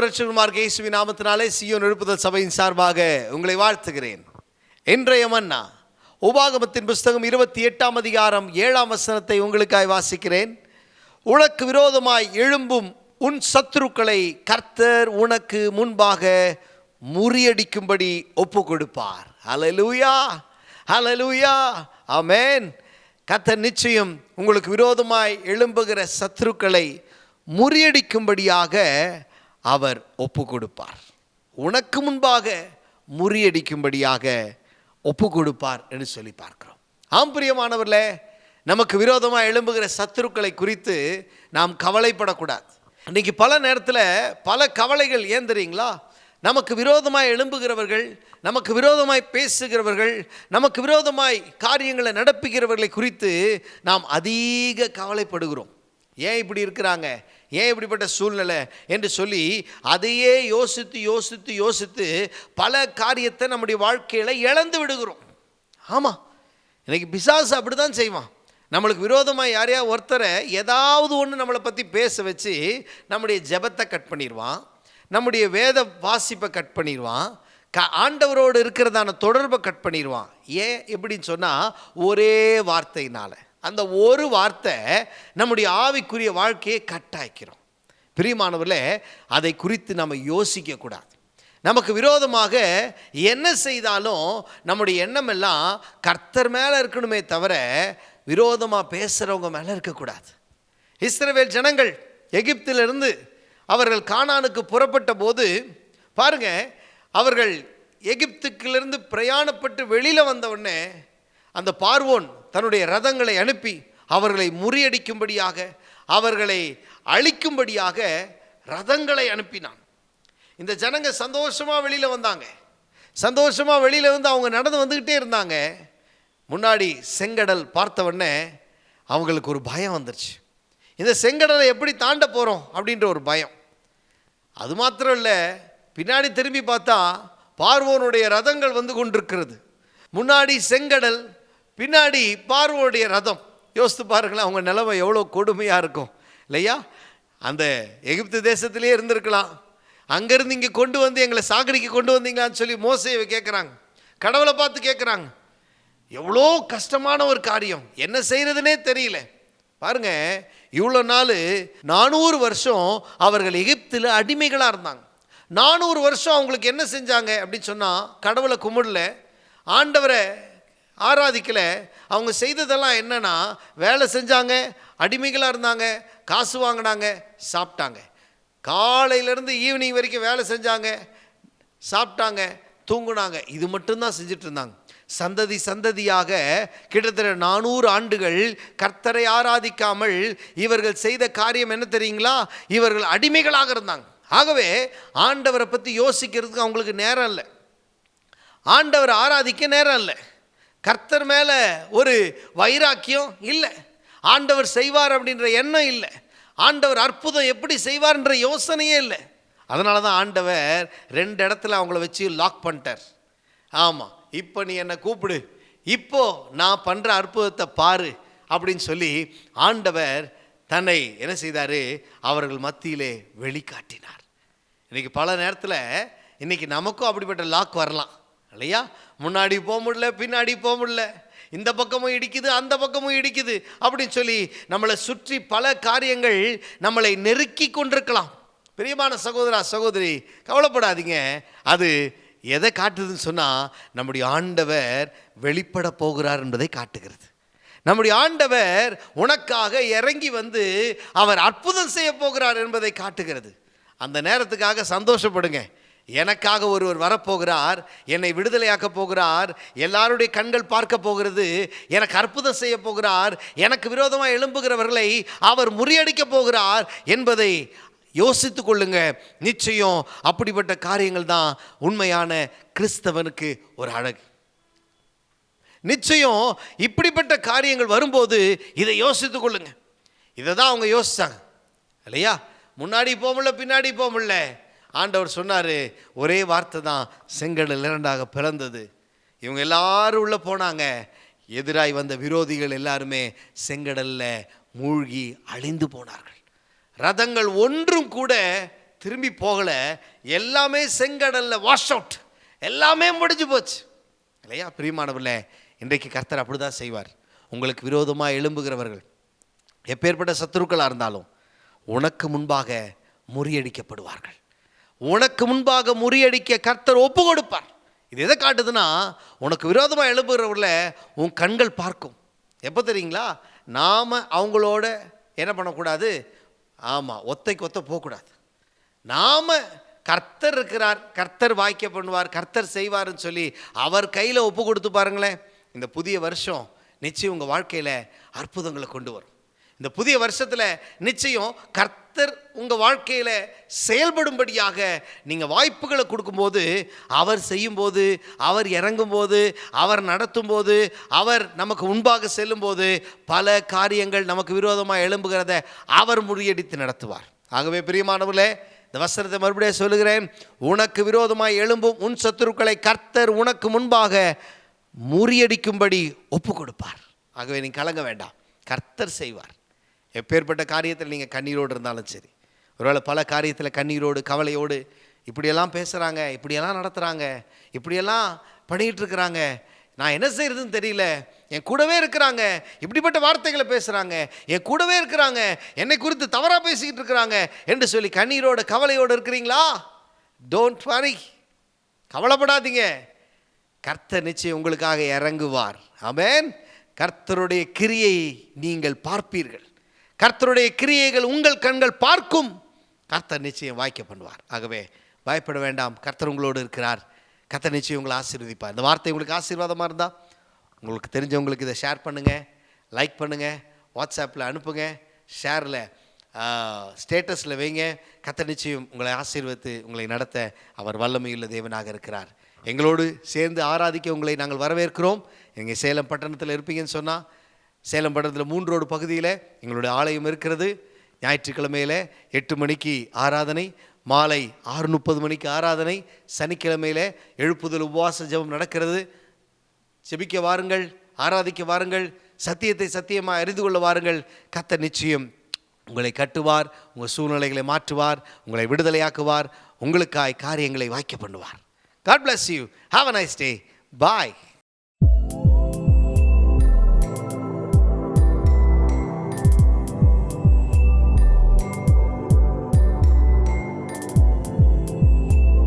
ஆண்டவர் கேசுவி நாமத்தினாலே சியோன் எழுப்புதல் சபையின் சார்பாக உங்களை வாழ்த்துகிறேன். இன்றைய மன்னா உபாகமத்தின் புஸ்தகம் இருபத்தி எட்டாம் அதிகாரம் ஏழாம் வசனத்தை உங்களுக்காய் வாசிக்கிறேன். உனக்கு விரோதமாய் எழும்பும் உன் சத்துருக்களை கர்த்தர் உனக்கு முன்பாக முறியடிக்கும்படி ஒப்பு கொடுப்பார் அலலூயா அலலூயா அமேன் கர்த்தர் நிச்சயம் உங்களுக்கு விரோதமாய் எழும்புகிற சத்துருக்களை முறியடிக்கும்படியாக அவர் ஒப்பு கொடுப்பார் உனக்கு முன்பாக முறியடிக்கும்படியாக ஒப்பு கொடுப்பார் என்று சொல்லி பார்க்கிறோம். ஆம் பிரியமானவர்களே நமக்கு விரோதமாக எழும்புகிற சத்துருக்களை குறித்து நாம் கவலைப்படக்கூடாது. இன்னைக்கு பல நேரத்தில் பல கவலைகள் ஏன் தெரியுங்களா? நமக்கு விரோதமாய் எழும்புகிறவர்கள் நமக்கு விரோதமாய் பேசுகிறவர்கள் நமக்கு விரோதமாய் காரியங்களை நடப்புகிறவர்களை குறித்து நாம் அதிக கவலைப்படுகிறோம். ஏன் இப்படி இருக்கிறாங்க? ஏன் இப்படிப்பட்ட சூழ்நிலை என்று சொல்லி அதையே யோசித்து யோசித்து யோசித்து பல காரியத்தை நம்முடைய வாழ்க்கையில் இழந்து விடுகிறோம். ஆமாம் இன்றைக்கி பிசாசு அப்படி தான் செய்வான். நம்மளுக்கு விரோதமாக யாரையா ஒருத்தரை ஏதாவது ஒன்று நம்மளை பற்றி பேச வச்சு நம்முடைய ஜெபத்தை கட் பண்ணிடுவான் நம்முடைய வேத வாசிப்பை கட் பண்ணிடுவான் க ஆண்டவரோடு இருக்கிறதான தொடர்பை கட் பண்ணிடுவான். ஏன் எப்படின்னு சொன்னால் ஒரே வார்த்தையினால். அந்த ஒரு வார்த்தை நம்முடைய ஆவிக்குரிய வாழ்க்கையை கட்டாய்க்கிறோம். பிரியமானவர்களே அதை குறித்து நம்ம யோசிக்கக்கூடாது நமக்கு விரோதமாக என்ன செய்தாலும் நம்முடைய எண்ணம் எல்லாம் கர்த்தர் மேலே இருக்கணுமே தவிர விரோதமாக பேசுகிறவங்க மேலே இருக்கக்கூடாது இஸ்ரவேல் ஜனங்கள் எகிப்திலிருந்து அவர்கள் கானானுக்கு புறப்பட்ட போது பாருங்க அவர்கள் எகிப்துக்கிலிருந்து பிரயாணப்பட்டு வெளியில் வந்த உடனே அந்த பார்வோன் தன்னுடைய ரதங்களை அனுப்பி அவர்களை முறியடிக்கும்படியாக அவர்களை அழிக்கும்படியாக ரதங்களை அனுப்பினான். இந்த ஜனங்க சந்தோஷமாக வெளியில் வந்தாங்க. சந்தோஷமாக வெளியில் வந்து அவங்க நடந்து வந்துக்கிட்டே இருந்தாங்க. முன்னாடி செங்கடல் பார்த்த உடனே அவங்களுக்கு ஒரு பயம் வந்துருச்சு. இந்த செங்கடலை எப்படி தாண்ட போகிறோம் அப்படின்ற ஒரு பயம். அது மாத்திரம் இல்லை பின்னாடி திரும்பி பார்த்தா பார்வோனுடைய ரதங்கள் வந்து கொண்டிருக்கிறது. முன்னாடி செங்கடல் பின்னாடி பார்வோடைய ரதம். யோசித்து பாருங்களேன் அவங்க நிலைமை எவ்வளோ கொடுமையாக இருக்கும். இல்லையா? அந்த எகிப்து தேசத்திலே இருந்திருக்கலாம். அங்கேருந்து இங்கே கொண்டு வந்து எங்களை சாகடிக்கு கொண்டு வந்தீங்களான்னு சொல்லி மோசையை கேட்குறாங்க கடவுளை பார்த்து கேட்குறாங்க எவ்வளோ கஷ்டமான ஒரு காரியம். என்ன செய்கிறதுனே தெரியல. பாருங்க இவ்வளோ நாள் நானூறு வருஷம் அவர்கள் எகிப்தில் அடிமைகளாக இருந்தாங்க. நானூறு வருஷம் அவங்களுக்கு என்ன செஞ்சாங்க அப்படின்னு சொன்னால் கடவுளை கும்பிடல. ஆண்டவரை ஆராதிக்கலை. அவங்க செய்ததெல்லாம் என்னென்னா வேலை செஞ்சாங்க அடிமைகளாக இருந்தாங்க காசு வாங்கினாங்க சாப்பிட்டாங்க. காலையிலேருந்து ஈவினிங் வரைக்கும் வேலை செஞ்சாங்க சாப்பிட்டாங்க தூங்குனாங்க. இது மட்டும்தான் செஞ்சுட்டு இருந்தாங்க சந்ததி சந்ததியாக கிட்டத்தட்ட நானூறு ஆண்டுகள் கர்த்தரை ஆராதிக்காமல் இவர்கள் செய்த காரியம் என்ன தெரியுங்களா? இவர்கள் அடிமைகளாக இருந்தாங்க. ஆகவே ஆண்டவரை பற்றி யோசிக்கிறதுக்கு அவங்களுக்கு நேரம் இல்லை. ஆண்டவர் ஆராதிக்க நேரம் இல்லை. கர்த்தர் மேலே ஒரு வைராக்கியம் இல்லை. ஆண்டவர் செய்வார் அப்படின்ற எண்ணம் இல்லை. ஆண்டவர் அற்புதம் எப்படி செய்வார்ன்ற யோசனையே இல்லை. அதனால தான் ஆண்டவர் ரெண்டு இடத்துல அவங்கள வச்சு லாக் பண்ணிட்டார். ஆமாம் இப்போ நீ என்னை கூப்பிடு. இப்போ நான் பண்ணுற அற்புதத்தை பாரு அப்படின்னு சொல்லி ஆண்டவர் தன்னை என்ன செய்தார்? அவர்கள் மத்தியிலே வெளிக்காட்டினார். இன்றைக்கி பல நேரத்தில் இன்னைக்கு நமக்கும் அப்படிப்பட்ட லாக் வரலாம். இல்லையா? முன்னாடி போக முடியல பின்னாடி போக முடியல. இந்த பக்கமும் இடிக்குது அந்த பக்கமும் இடிக்குது அப்படின்னு சொல்லி நம்மளை சுற்றி பல காரியங்கள் நம்மளை நெருக்கி கொண்டிருக்கலாம். பிரியமான சகோதரா சகோதரி கவலைப்படாதீங்க. அது எதை காட்டுதுன்னு சொன்னால் நம்முடைய ஆண்டவர் வெளிப்பட போகிறார் என்பதை காட்டுகிறது. நம்முடைய ஆண்டவர் உனக்காக இறங்கி வந்து அவர் அற்புதம் செய்ய போகிறார் என்பதை காட்டுகிறது. அந்த நேரத்துக்காக சந்தோஷப்படுங்க. எனக்காக ஒருவர் வரப்போகிறார் என்னை விடுதலையாக்க போகிறார் எல்லாருடைய கண்கள் பார்க்க போகிறது எனக்கு அற்புதம் செய்ய போகிறார் எனக்கு விரோதமாக எழும்புகிறவர்களை அவர் முறியடிக்க போகிறார் என்பதை யோசித்து கொள்ளுங்க. நிச்சயம் அப்படிப்பட்ட காரியங்கள் தான் உண்மையான கிறிஸ்தவனுக்கு ஒரு அழகு. நிச்சயம் இப்படிப்பட்ட காரியங்கள் வரும்போது இதை யோசித்து கொள்ளுங்க. இதை தான் அவங்க யோசித்தாங்க இல்லையா? முன்னாடி போக முடியல பின்னாடி போக முடியல. ஆண்டவர் சொன்னார் ஒரே வார்த்தை தான் செங்கடல் இரண்டாக பிறந்தது இவங்க எல்லாரும் உள்ளே போனாங்க. எதிராய் வந்த விரோதிகள் எல்லாருமே செங்கடல்ல மூழ்கி அழிந்து போனார்கள். ரதங்கள் ஒன்றும் கூட திரும்பி போகலை. எல்லாமே செங்கடல்ல வாஷ் அவுட் எல்லாமே முடிஞ்சு போச்சு. இல்லையா? பிரியமானவர்களே இன்றைக்கு கர்த்தர் அப்படிதான் செய்வார். உங்களுக்கு விரோதமாக எழும்புகிறவர்கள் எப்பேற்பட்ட சத்துருக்களாக இருந்தாலும் உனக்கு முன்பாக முறியடிக்கப்படுவார்கள். உனக்கு முன்பாக முறியடிக்க கர்த்தர் ஒப்பு கொடுப்பார் இது எதை காட்டுதுன்னா உனக்கு விரோதமாக எழுப்புகிறவர்கள உன் கண்கள் பார்க்கும். எப்போ தெரியுங்களா? நாம் அவங்களோட என்ன பண்ணக்கூடாது? ஆமாம் ஒத்தைக்கு ஒத்த போகக்கூடாது. நாம் கர்த்தர் இருக்கிறார் கர்த்தர் வாய்க்க பண்ணுவார் கர்த்தர் செய்வார்னு சொல்லி அவர் கையில் ஒப்பு கொடுத்து பாருங்களேன். இந்த புதிய வருஷம் நிச்சயம் உங்கள் வாழ்க்கையில் அற்புதங்களை கொண்டு வரும். இந்த புதிய வருஷத்தில் நிச்சயம் கர்த்தர் உங்கள் வாழ்க்கையில் செயல்படும்படியாக நீங்கள் வாய்ப்புகளை கொடுக்கும்போது அவர் செய்யும்போது அவர் இறங்கும்போது அவர் நடத்தும்போது அவர் நமக்கு முன்பாக செல்லும்போது பல காரியங்கள் நமக்கு விரோதமாக எழும்புகிறத அவர் முறியடித்து நடத்துவார். ஆகவே பிரியமானவர்களே இந்த வசனத்தை மறுபடியும் சொல்லுகிறேன். உனக்கு விரோதமாக எழும்பும் உன் சத்துருக்களை கர்த்தர் உனக்கு முன்பாக முறியடிக்கும்படி ஒப்பு கொடுப்பார் ஆகவே நீ கலங்க வேண்டாம். கர்த்தர் செய்வார். எப்பேற்பட்ட காரியத்தில் நீங்கள் கண்ணீரோடு இருந்தாலும் சரி. ஒருவேளை பல காரியத்தில் கண்ணீரோடு கவலையோடு இப்படியெல்லாம் பேசுகிறாங்க இப்படியெல்லாம் நடத்துகிறாங்க இப்படியெல்லாம் பண்ணிகிட்டு இருக்கிறாங்க. நான் என்ன செய்கிறதுன்னு தெரியல. என் கூடவே இருக்கிறாங்க. இப்படிப்பட்ட வார்த்தைகளை பேசுகிறாங்க என் கூடவே இருக்கிறாங்க. என்னை குறித்து தவறாக பேசிக்கிட்டு இருக்கிறாங்க என்று சொல்லி கண்ணீரோட கவலையோடு இருக்கிறீங்களா? டோன்ட் வரி கவலைப்படாதீங்க. கர்த்தர் நிச்சயம் உங்களுக்காக இறங்குவார். ஆமென் கர்த்தருடைய கிரியை நீங்கள் பார்ப்பீர்கள். கர்த்தருடைய கிரியைகள் உங்கள் கண்கள் பார்க்கும். கர்த்தர் நிச்சயம் வாய்க்க பண்ணுவார். ஆகவே பயப்பட வேண்டாம். கர்த்தர் உங்களோடு இருக்கிறார். கர்த்தர் நிச்சயம் உங்களை ஆசீர்வதிப்பார். இந்த வார்த்தை உங்களுக்கு ஆசீர்வாதமாக இருந்தால் உங்களுக்கு தெரிஞ்சவங்களுக்கு இதை ஷேர் பண்ணுங்கள் லைக் பண்ணுங்கள் வாட்ஸ்அப்பில் அனுப்புங்க. ஷேரில் ஸ்டேட்டஸில் வைங்க. கர்த்தர் நிச்சயம் உங்களை ஆசீர்வத்து உங்களை நடத்த அவர் வல்லமையுள்ள தேவனாக இருக்கிறார். எங்களோடு சேர்ந்து ஆராதிக்க உங்களை நாங்கள் வரவேற்கிறோம். எங்கள் சேலம் பட்டணத்தில் இருப்பீங்கன்னு சொன்னால் சேலம் பட்டணத்தில் மூன்று ரோடு பகுதியில் எங்களுடைய ஆலயம் இருக்கிறது. ஞாயிற்றுக்கிழமையில் எட்டு மணிக்கு ஆராதனை மாலை ஆறு முப்பது மணிக்கு ஆராதனை சனிக்கிழமையில் எழுப்புதல் உபவாச ஜெபம் நடக்கிறது. செபிக்க வாருங்கள் ஆராதிக்க வாருங்கள் சத்தியத்தை சத்தியமாக அறிந்து கொள்ள வாருங்கள். கத்த நிச்சயம் உங்களை கட்டுவார் உங்கள் சூழ்நிலைகளை மாற்றுவார் உங்களை விடுதலையாக்குவார் உங்களுக்காய் காரியங்களை வாய்க்க பண்ணுவார். God bless you have a nice day bye